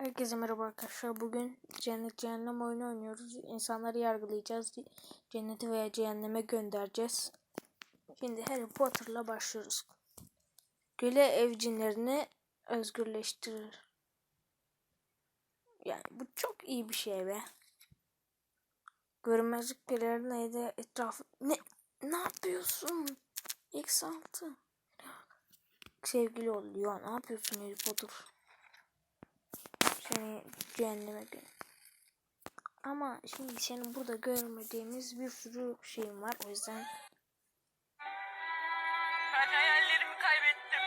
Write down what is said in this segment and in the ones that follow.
Herkese merhaba arkadaşlar. Bugün cennet cehennem oyunu oynuyoruz. İnsanları yargılayacağız. Cennete veya cehenneme göndereceğiz. Şimdi Harry Potter'la başlıyoruz. Göle ev cinlerini özgürleştirir. Yani bu çok iyi bir şey be. Görünmezlik pelerin evde etrafı... Ne, ne yapıyorsun? X6. Sevgili oluyor. Ne yapıyorsun Harry Potter? Seni cehenneme gö Ama şimdi senin burada görmediğimiz bir sürü şeyim var. O yüzden Ben hayallerimi kaybettim.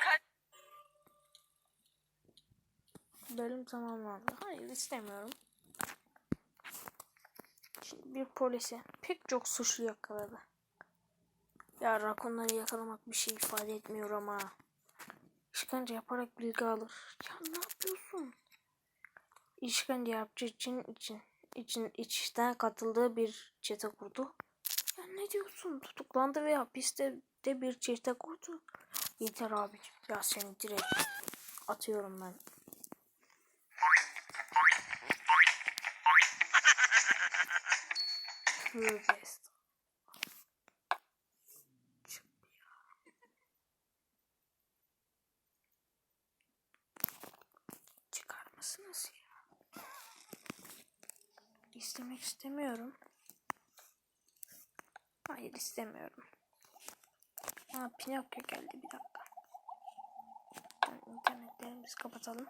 Ka- bölüm tamamlandı. Hayır istemiyorum. Şimdi bir polisi pek çok suçlu yakaladı. Ya rakonları yakalamak bir şey ifade etmiyor ama. İşkence yaparak bilgi alır. Ya ne yapıyorsun? İşkence yapıcı için için için içten katıldığı bir çete kurdu. Ya ne diyorsun? Tutuklandı ve hapiste de bir çete kurdu. Yeter abicim. Ya seni direkt atıyorum ben. Tövbe İstemek istemiyorum. Hayır istemiyorum. Ha Pinokyo geldi bir dakika. Ben internetlerimizi kapatalım.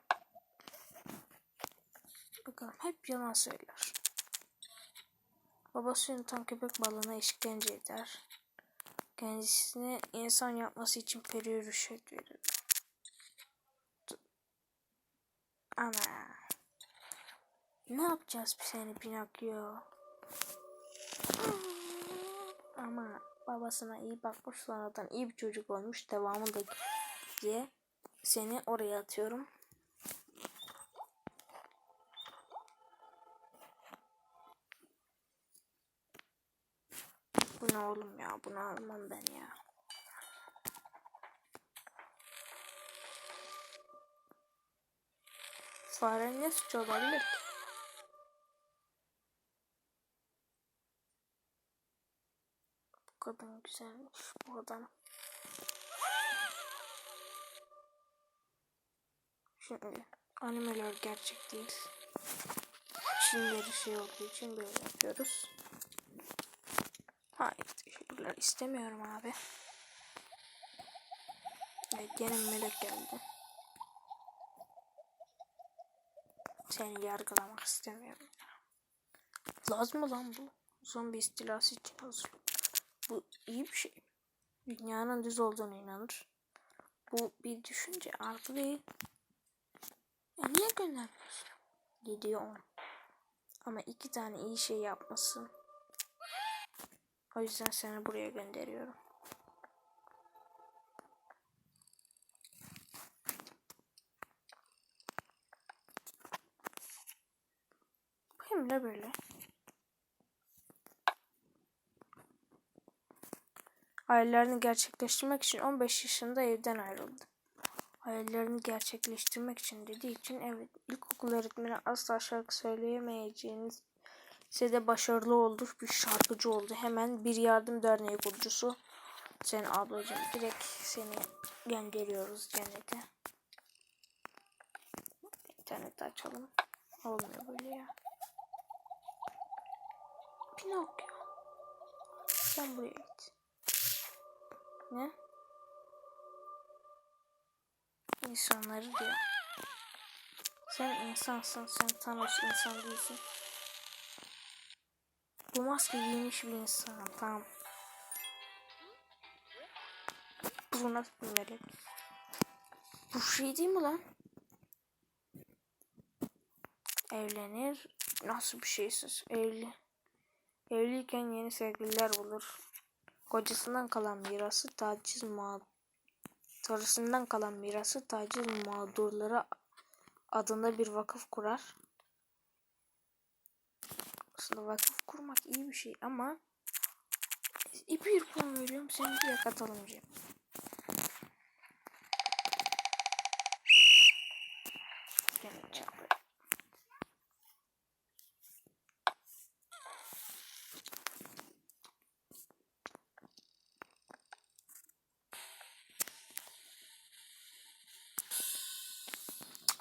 Bakalım hep yalan söyler. Babası yöneten köpek balığına işkence eder. Kendisini insan yapması için periye rüşvet verir. Ana. Ne yapacağız biz seni Pinokyo? Ama babasına iyi bakmış sonradan iyi bir çocuk olmuş devamında diye seni oraya atıyorum. Bu ne oğlum ya? Bunu almam ben ya. Fare ne suç olabilir ki? Kadın güzelmiş bu adam. Şimdi animeler gerçek değil. Çinleri şey olduğu için böyle yapıyoruz. Hayır teşekkürler istemiyorum abi. Evet gene melek geldi. Seni yargılamak istemiyorum. Lazım mı lan bu? Zombi istilası için hazır. Bu iyi bir şey. Dünyanın düz olduğuna inanır. Bu bir düşünce artı değil. Ya niye göndermiyorsun? 7'ye 10. Ama iki tane iyi şey yapmasın. O yüzden seni buraya gönderiyorum. Hem de böyle. Hayallerini gerçekleştirmek için 15 yaşında evden ayrıldı. Hayallerini gerçekleştirmek için dediği için evet ilkokul öğretmeni asla şarkı söyleyemeyeceğiniz size de başarılı oldu. Bir şarkıcı oldu. Hemen bir yardım derneği kurucusu. Sen ablacığım direkt seni gönderiyoruz cennete. İnterneti açalım. Olmuyor böyle ya. Pinokyo. Sen buraya git. Ne? İnsanları diyor. Sen insansın. Sen Thanos insan değilsin. Bu maske giymiş bir insan. Tamam. Bu nasıl bir melek? Bu şey değil mi lan? Evlenir. Nasıl bir şeysiz? Evli. Evliyken yeni sevgililer bulur. Kocasından kalan mirası taciz mağdur. Karısından kalan mirası taciz mağdurları adında bir vakıf kurar. Aslında vakıf kurmak iyi bir şey ama bir puan veriyorum seni bir katalım Cem.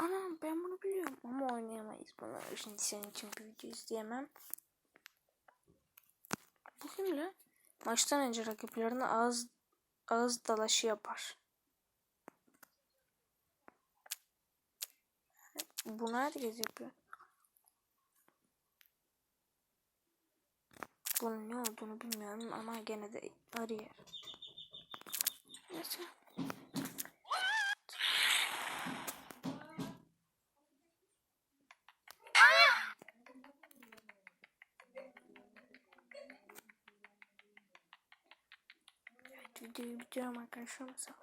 Anam ben bunu biliyorum ama oynayamayız bunu. Şimdi senin için bir video izleyemem. Bu kim lan? Maçtan önce rakiplerine ağız ağız dalaşı yapar. Bunu herkes yapıyor. Bunun ne olduğunu bilmiyorum ama gene de arıyor. Neyse. Video videoma karşı mısın?